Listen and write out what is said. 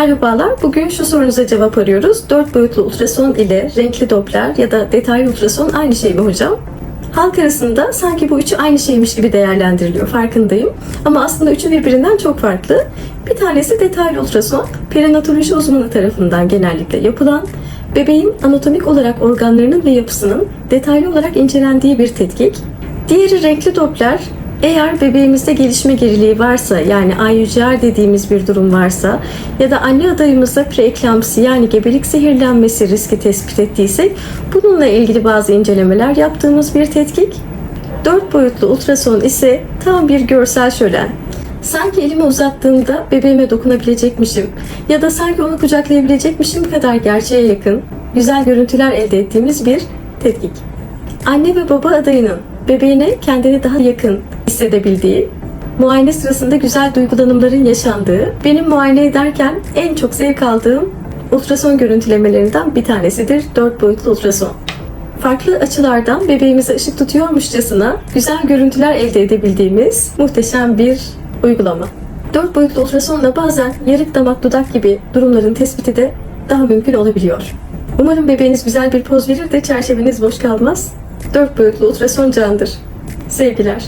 Merhabalar, bugün şu sorunuza cevap arıyoruz. 4 boyutlu ultrason ile renkli Doppler ya da detaylı ultrason aynı şey mi hocam? Halk arasında sanki bu üçü aynı şeymiş gibi değerlendiriliyor, farkındayım. Ama aslında üçü birbirinden çok farklı. Bir tanesi detaylı ultrason, perinatoloji uzmanı tarafından genellikle yapılan, bebeğin anatomik olarak organlarının ve yapısının detaylı olarak incelendiği bir tetkik. Diğeri renkli Doppler, eğer bebeğimizde gelişme geriliği varsa yani IUGR dediğimiz bir durum varsa ya da anne adayımızda preeklamsi yani gebelik zehirlenmesi riski tespit ettiysek bununla ilgili bazı incelemeler yaptığımız bir tetkik. 4 boyutlu ultrason ise tam bir görsel şölen. Sanki elimi uzattığımda bebeğime dokunabilecekmişim ya da sanki onu kucaklayabilecekmişim kadar gerçeğe yakın güzel görüntüler elde ettiğimiz bir tetkik. Anne ve baba adayının bebeğine kendini daha yakın hissedebildiği, muayene sırasında güzel duygulanımların yaşandığı, benim muayene ederken en çok zevk aldığım ultrason görüntülemelerinden bir tanesidir 4 boyutlu ultrason. Farklı açılardan bebeğimize ışık tutuyormuşçasına güzel görüntüler elde edebildiğimiz muhteşem bir uygulama. 4 boyutlu ultrasonla bazen yarık damak dudak gibi durumların tespiti de daha mümkün olabiliyor. Umarım bebeğiniz güzel bir poz verir de çerçeveniz boş kalmaz. 4 boyutlu ultrason candır. Sevgiler.